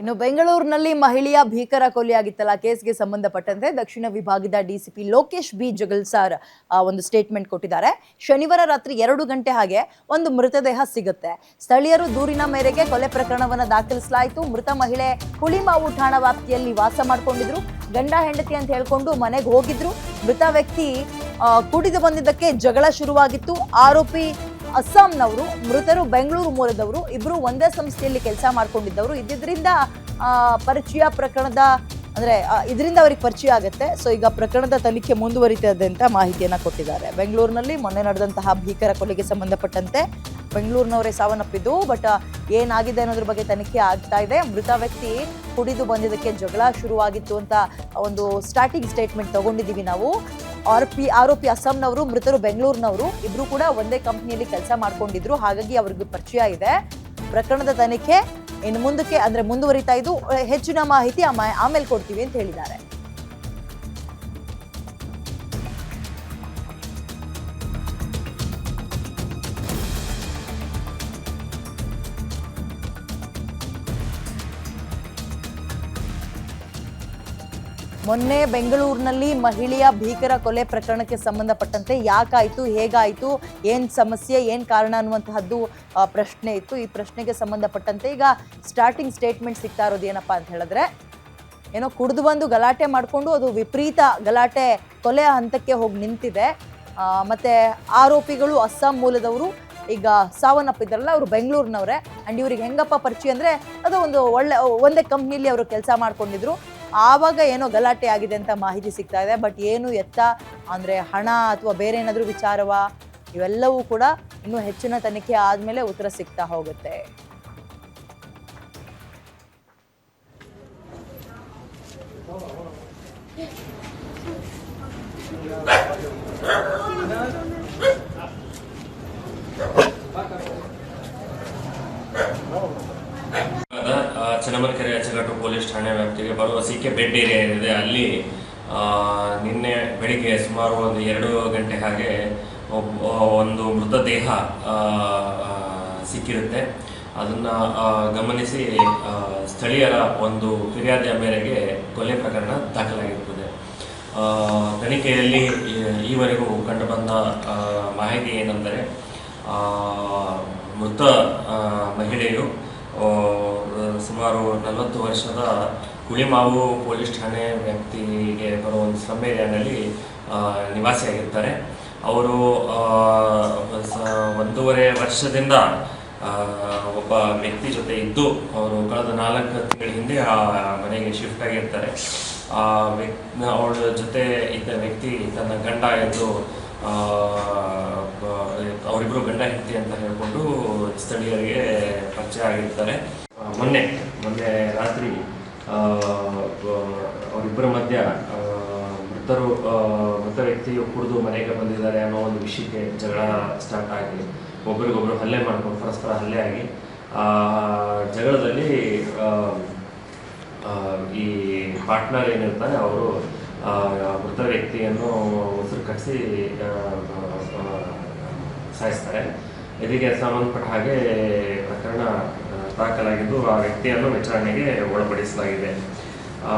ಇನ್ನು ಬೆಂಗಳೂರಿನಲ್ಲಿ ಮಹಿಳೆಯ ಭೀಕರ ಕೊಲೆಯಾಗಿತ್ತಲ್ಲ, ಕೇಸ್ಗೆ ಸಂಬಂಧಪಟ್ಟಂತೆ ದಕ್ಷಿಣ ವಿಭಾಗದ DCP Lokesh B. Jagalasar sir ಒಂದು ಸ್ಟೇಟ್ಮೆಂಟ್ ಕೊಟ್ಟಿದ್ದಾರೆ. ಶನಿವಾರ ರಾತ್ರಿ ಎರಡು ಗಂಟೆ ಹಾಗೆ ಒಂದು ಮೃತದೇಹ ಸಿಗುತ್ತೆ. ಸ್ಥಳೀಯರು ದೂರಿನ ಮೇರೆಗೆ ಕೊಲೆ ಪ್ರಕರಣವನ್ನು ದಾಖಲಿಸಲಾಯಿತು. ಮೃತ ಮಹಿಳೆ ಹುಳಿಮಾವು ಠಾಣಾ ವ್ಯಾಪ್ತಿಯಲ್ಲಿ ವಾಸ ಮಾಡಿಕೊಂಡಿದ್ರು. ಗಂಡ, ಹೆಂಡತಿ ಅಂತ ಹೇಳ್ಕೊಂಡು ಮನೆಗೆ ಹೋಗಿದ್ರು. ಮೃತ ವ್ಯಕ್ತಿ ಕುಡಿದು ಬಂದಿದ್ದಕ್ಕೆ ಜಗಳ ಶುರುವಾಗಿತ್ತು. ಆರೋಪಿ ಅಸ್ಸಾಂನವರು, ಮೃತರು ಬೆಂಗಳೂರು ಮೂಲದವರು ಇಬ್ಬರು ಒಂದೇ ಸಂಸ್ಥೆಯಲ್ಲಿ ಕೆಲಸ ಮಾಡ್ಕೊಂಡಿದ್ದವರು. ಇದ್ದಿದ್ದರಿಂದ ಪರಿಚಯ ಪ್ರಕರಣದ, ಅಂದರೆ ಇದರಿಂದ ಅವ್ರಿಗೆ ಪರಿಚಯ ಆಗುತ್ತೆ. ಸೊ ಈಗ ಪ್ರಕರಣದ ತನಿಖೆ ಮುಂದುವರಿತದೆ ಅಂತ ಮಾಹಿತಿಯನ್ನು ಕೊಟ್ಟಿದ್ದಾರೆ. ಬೆಂಗಳೂರಿನಲ್ಲಿ ಮೊನ್ನೆ ನಡೆದಂತಹ ಭೀಕರ ಕೊಲೆಗೆ ಸಂಬಂಧಪಟ್ಟಂತೆ ಬೆಂಗಳೂರಿನವರೇ ಸಾವನ್ನಪ್ಪಿದ್ದು, ಬಟ್ ಏನಾಗಿದೆ ಅನ್ನೋದ್ರ ಬಗ್ಗೆ ತನಿಖೆ ಆಗ್ತಾ ಇದೆ. ಮೃತ ವ್ಯಕ್ತಿ ಕುಡಿದು ಬಂದಿದ್ದಕ್ಕೆ ಜಗಳ ಶುರುವಾಗಿತ್ತು ಅಂತ ಒಂದು ಸ್ಟಾರ್ಟಿಂಗ್ ಸ್ಟೇಟ್ಮೆಂಟ್ ತಗೊಂಡಿದ್ದೀವಿ ನಾವು. ಆರೋಪಿ ಆರೋಪಿ ಅಸ್ಸಾಂನವರು, ಮೃತರು ಬೆಂಗಳೂರಿನವರು, ಇಬ್ರು ಕೂಡ ಒಂದೇ ಕಂಪ್ನಿಯಲ್ಲಿ ಕೆಲಸ ಮಾಡ್ಕೊಂಡಿದ್ರು. ಹಾಗಾಗಿ ಅವ್ರಿಗೆ ಪರಿಚಯ ಇದೆ. ಪ್ರಕರಣದ ತನಿಖೆ ಇನ್ನು ಮುಂದಕ್ಕೆ, ಅಂದ್ರೆ ಮುಂದುವರಿತಾ ಇದ್ದು, ಹೆಚ್ಚಿನ ಮಾಹಿತಿ ಆಮ- ಆಮೇಲೆ ಕೊಡ್ತೀವಿ ಅಂತ ಹೇಳಿದ್ದಾರೆ. ಮೊನ್ನೆ ಬೆಂಗಳೂರಿನಲ್ಲಿ ಮಹಿಳೆಯ ಭೀಕರ ಕೊಲೆ ಪ್ರಕರಣಕ್ಕೆ ಸಂಬಂಧಪಟ್ಟಂತೆ ಯಾಕಾಯಿತು, ಹೇಗಾಯಿತು, ಏನು ಸಮಸ್ಯೆ, ಏನು ಕಾರಣ ಅನ್ನುವಂತಹದ್ದು ಪ್ರಶ್ನೆ ಇತ್ತು. ಈ ಪ್ರಶ್ನೆಗೆ ಸಂಬಂಧಪಟ್ಟಂತೆ ಈಗ ಸ್ಟಾರ್ಟಿಂಗ್ ಸ್ಟೇಟ್ಮೆಂಟ್ ಸಿಗ್ತಾ ಇರೋದು ಏನಪ್ಪಾ ಅಂತ ಹೇಳಿದ್ರೆ, ಏನೋ ಕುಡಿದು ಬಂದು ಗಲಾಟೆ ಮಾಡಿಕೊಂಡು ಅದು ವಿಪರೀತ ಗಲಾಟೆ, ಕೊಲೆ ಹಂತಕ್ಕೆ ಹೋಗಿ ನಿಂತಿದೆ. ಮತ್ತೆ ಆರೋಪಿಗಳು ಅಸ್ಸಾಂ ಮೂಲದವರು, ಈಗ ಸಾವನ್ನಪ್ಪಿದ್ದಾರಲ್ಲ ಅವರು ಬೆಂಗಳೂರಿನವ್ರೆ. ಅಂಡ್ ಇವ್ರಿಗೆ ಹೆಂಗಪ್ಪ ಪರಿಚಯ ಅಂದರೆ, ಅದು ಒಂದು ಒಳ್ಳೆ, ಒಂದೇ ಕಂಪ್ನಿಲಿ ಅವರು ಕೆಲಸ ಮಾಡ್ಕೊಂಡಿದ್ರು. ಆವಾಗ ಏನೋ ಗಲಾಟೆ ಆಗಿದೆ ಅಂತ ಮಾಹಿತಿ ಸಿಗ್ತಾ ಇದೆ. ಬಟ್ ಏನು ಎತ್ತ? ಅಂದರೆ ಹಣ ಅಥವಾ ಬೇರೆ ಏನಾದರೂ ವಿಚಾರವ? ಇವೆಲ್ಲವೂ ಕೂಡ ಇನ್ನೂ ಹೆಚ್ಚಿನ ತನಿಖೆ ಆದಮೇಲೆ ಉತ್ತರ ಸಿಗ್ತಾ ಹೋಗುತ್ತೆ ಅದ ಆ, ಚನ್ನಮನಕೆರೆ ಅಚ್ಚಗಟ್ಟು ಪೊಲೀಸ್ ಠಾಣೆ ವ್ಯಾಪ್ತಿಗೆ ಬರುವ ಸಿ ಕೆ ಬೆಡ್ ಏರಿಯಾ ಏನಿದೆ, ಅಲ್ಲಿ ನಿನ್ನೆ ಬೆಳಿಗ್ಗೆ ಸುಮಾರು ಒಂದು ಎರಡು ಗಂಟೆ ಹಾಗೆ ಒಂದು ಮೃತದೇಹ ಸಿಕ್ಕಿರುತ್ತೆ. ಅದನ್ನ ಗಮನಿಸಿ ಸ್ಥಳೀಯರ ಒಂದು ಫಿರ್ಯಾದಿಯ ಮೇರೆಗೆ ಕೊಲೆ ಪ್ರಕರಣ ದಾಖಲಾಗಿರುತ್ತದೆ ತನಿಖೆಯಲ್ಲಿ ಈವರೆಗೂ ಕಂಡುಬಂದ ಮಾಹಿತಿ ಏನೆಂದರೆ ಮೃತ ಮಹಿಳೆಯು ಸುಮಾರು ನಲವತ್ತು ವರ್ಷದ ಹುಳಿಮಾವು ಪೊಲೀಸ್ ಠಾಣೆ ವ್ಯಕ್ತಿಗೆ ಬರುವ ಒಂದು ಸ್ಲಮ್ ಏರಿಯಾನಲ್ಲಿ ನಿವಾಸಿಯಾಗಿರ್ತಾರೆ. ಅವರು ಒಂದೂವರೆ ವರ್ಷದಿಂದ ಒಬ್ಬ ವ್ಯಕ್ತಿ ಜೊತೆ ಇದ್ದು ಅವರು ಕಳೆದ ನಾಲ್ಕು ತಿಂಗಳ ಹಿಂದೆ ಆ ಮನೆಗೆ ಶಿಫ್ಟ್ ಆಗಿರ್ತಾರೆ. ಆ ವ್ಯಕ್ತಿ, ಅವಳ ಜೊತೆ ಇದ್ದ ವ್ಯಕ್ತಿ ತನ್ನ ಗಂಡ ಎಂದು ಅವರಿಬ್ಬರು ಗಂಡ ಹೆಂಡತಿ ಅಂತ ಹೇಳ್ಕೊಂಡು ಸ್ಥಳೀಯರಿಗೆ ಪರಿಚಯ ಆಗಿರ್ತಾರೆ. ಮೊನ್ನೆ ಮೊನ್ನೆ ರಾತ್ರಿ ಅವರಿಬ್ಬರ ಮಧ್ಯ ಮೃತರು ಮೃತ ವ್ಯಕ್ತಿಯು ಕುಡಿದು ಮನೆಗೆ ಬಂದಿದ್ದಾರೆ ಅನ್ನೋ ಒಂದು ವಿಷಯಕ್ಕೆ ಜಗಳ ಸ್ಟಾರ್ಟ್ ಆಗಿ, ಒಬ್ರಿಗೊಬ್ರು ಹಲ್ಲೆ ಮಾಡ್ಕೊಂಡು, ಪರಸ್ಪರ ಹಲ್ಲೆ ಆಗಿ ಜಗಳದಲ್ಲಿ ಈ ಪಾರ್ಟ್ನರ್ ಏನಿರ್ತಾರೆ ಅವರು ಮೃತ ವ್ಯಕ್ತಿಯನ್ನು ಉಸಿರು ಕಟ್ಟಿಸಿ ಸಾಯಿಸ್ತಾರೆ. ಇದಕ್ಕೆ ಸಂಬಂಧಪಟ್ಟ ಹಾಗೆ ದಾಖಲಾಗಿದ್ದು ಆ ವ್ಯಕ್ತಿಯನ್ನು ವಿಚಾರಣೆಗೆ ಒಳಪಡಿಸಲಾಗಿದೆ. ಆ,